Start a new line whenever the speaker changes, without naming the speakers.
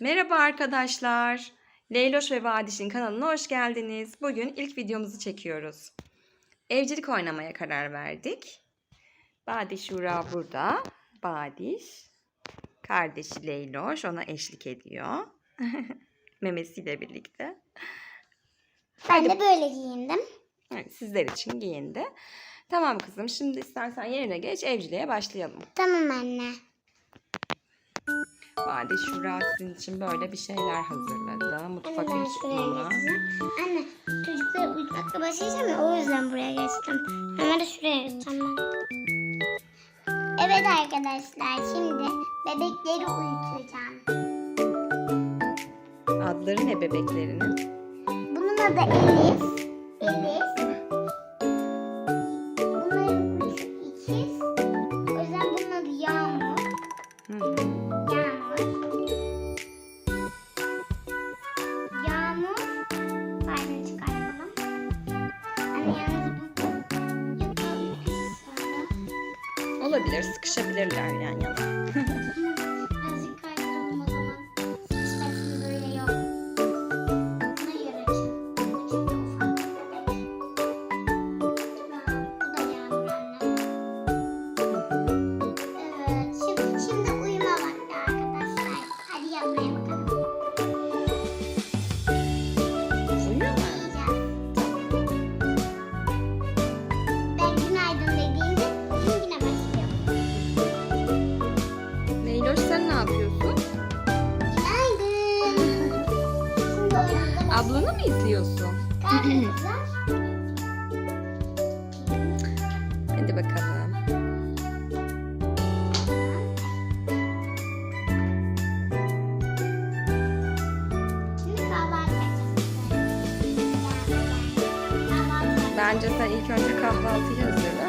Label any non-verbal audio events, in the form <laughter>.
Merhaba arkadaşlar. Leyloş ve Vadiş'in kanalına hoş geldiniz. Bugün ilk videomuzu çekiyoruz. Evcilik oynamaya karar verdik. Badiş Şura burada. Badiş. Kardeşi Leyloş ona eşlik ediyor. <laughs> Memesiyle birlikte.
Ben de böyle giyindim.
Evet, sizler için giyindi. Tamam kızım şimdi istersen yerine geç evciliğe başlayalım.
Tamam anne.
Badiş Şura sizin için böyle bir şeyler hazırladı. Mutfak
geçeceğim. Anne çocukları uyutmakla başlayacağım ya o yüzden buraya geçtim. Hemen de şuraya ben. Evet arkadaşlar şimdi bebekleri uyutacağım.
Adları ne bebeklerinin?
Bunun adı Elif. Elif.
Olabilir, sıkışabilirler yan yana. <laughs> Ablanı mı izliyorsun? Hadi bakalım. Bence sen ilk önce kahvaltıyı hazırla.